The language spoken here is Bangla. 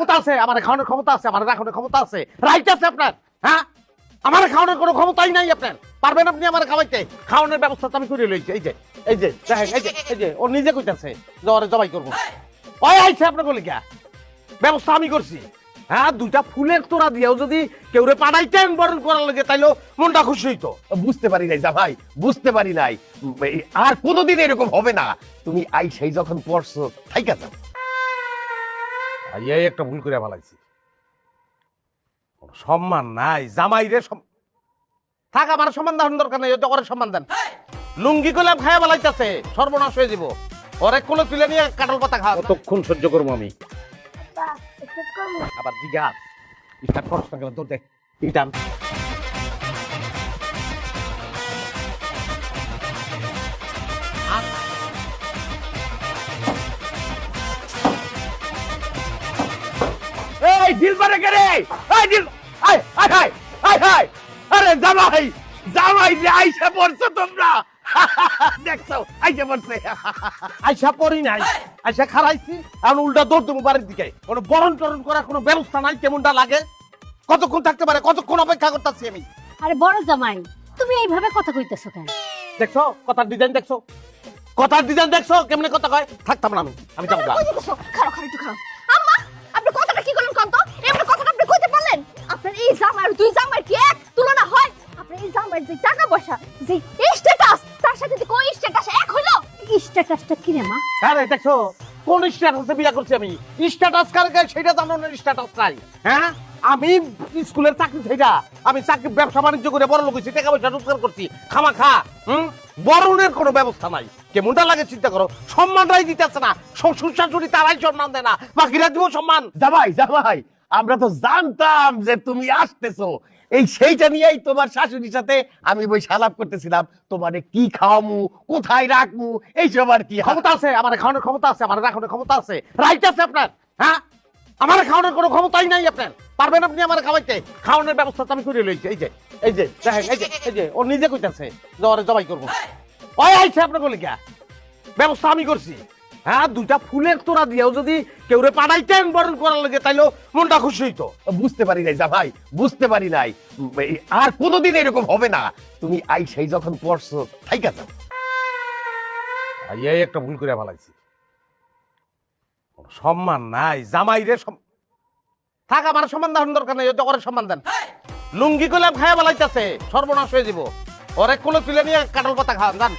ক্ষমতা আছে আমার খাওয়ানোর ক্ষমতা আছে আমার রাখানোর ক্ষমতা আছে। রাইট আছে আপনার হ্যাঁ? আমার খাওয়ানোর কোনো ক্ষমতাই নাই আপনার। পারবেন আপনি আমার খাওয়াইতে? খাওয়ানোর ব্যবস্থা তো আমি করে লইছি এই যে এই যে এই যে এই যে ও নিজে কইতাছে যে ওরে জবাই করব। ওই আইছে আপনার গিয়া। ব্যবস্থা আমি করছি। হ্যাঁ দুইটা ফুলের তোরা দিয়েও যদি কেউ রে পাঠাইতেন বরণ করার লাগে তাইলে মনটা খুশি হইতো। বুঝতে পারি নাই যা ভাই বুঝতে পারি নাই। আর কোনোদিন এরকম হবে না। তুমি আই সেই যখন পড়ছো থাইকা যাও। আর এই একটা ভুল করে ফেলাইছি। সম্মান নাই জামাই রে সম- থাক আমার সম্মান দেওয়ার দরকার নেই ওরে সম্মান দেন। লুঙ্গি গোলাপ খায়া বেলাইতেছে সর্বনাশ হয়ে যাব। ওরে কোলে তুলে নিয়ে কাটল পাতা খাওয়া কতক্ষণ সহ্য করব আমি? আবার জিগা। স্টার্ট করছ না কেন তোর দেখ ইটান এই দিল পারে কে রে? এই দিল আই আই হাই আই হাই আরে জামাই জামাই যে আইসা পড়ছো তোমরা। দেখছ আইসা পড়ছে। আইসা পড়ি নাই। আইসা খারাইছি এখন উল্টা দৌড় দেবো বাড়ির দিকে। কোনো বরণ টরণ করার কোনো ব্যবস্থা নাই কেমনটা লাগে? কতক্ষণ থাকতে পারে? কতক্ষণ অপেক্ষা করতেছি আমি? আরে বড় জামাই তুমি এইভাবে কথা কইতেছো কেন? দেখছ কথার ডিজাইন দেখছ? কথার ডিজাইন দেখছ? কেমনে কথা কয়? থাকতাম না আমি। আমি যাব। খারাপ খারাপ একটু খারাপ আম্মা আপনি কথাটা কি করলেন কান্ত জামাই আর দুই জামাই কি এক? তুলনা হয়? আপনার এই জামাইয়ের যে টাকা পয়সা যে স্ট্যাটাস তার সাথে যে কোন স্ট্যাটাস এক হইল স্ট্যাটাসটা কি রে মা? আরে দেখছ? কোন স্ট্যাটাসে বিয়ে করছি আমি? স্ট্যাটাস কার সেটা জানো না স্ট্যাটাস নাই। হ্যাঁ? আমি স্কুলের চাকরি থেকে আমি চাকরি ব্যবসা বাণিজ্য করে বড় লোক হয়েছি টাকা পয়সা রোজগার করছি খামা খা হুম? বরণের কোনো ব্যবস্থা নাই। কেমনটা লাগে চিন্তা করো? সম্মানটাই দিতেছে না। শ্বশুর শাশুড়ি তারাই সম্মান দেয় না। বাকিরা দিব সম্মান। জামাই জামাই আমরা তো জানতাম যে তুমি আসতেছো। এই সেইটা নিয়েই তোমার শাশুড়ির সাথে আমি বই সালাপ করতেছিলাম তোমারে কি খাওয়ামু কোথায় রাখমু এইসব আর কি। ক্ষমতা আছে আমার খাওয়ানোর ক্ষমতা আছে আমার রাখানোর ক্ষমতা আছে। রাইট আছে আপনার হ্যাঁ? আমার খাওয়ানোর কোনো ক্ষমতাই নাই আপনার। পারবেন আপনি আমার খাওয়াইতে? খাওয়ানোর ব্যবস্থা তো আমি করে লইছি এই যে এই যে দেখেন এই যে এই যে ও নিজে কইতাছে জবাই করব। ওই আইছে আপনার বলে গিয়া ব্যবস্থা আমি করছি। হ্যাঁ দুইটা ফুলের তোরা দিয়েও যদি কেউ রে পাঠাইতেন বরণ করার লাগে তাইলে মনটা খুশি হইতো। বুঝতে পারি নাই যা ভাই বুঝতে পারি নাই। আর কোনোদিন এরকম হবে না। তুমি আই সেই যখন পড়ছো থাইকা যাও এই একটা ভুল করে ফেলাইছি। কোনো সম্মান নাই জামাই রে সম- থাক আমার সম্মান দেওয়ার দরকার নেই ওটা ওরে সম্মান দেন। লুঙ্গি গোলাপ খায়া বেলাইতেছে সর্বনাশ হয়ে যাব ওরে কোনো তুলে নিয়ে কাটল পাতা খাওয়ান যান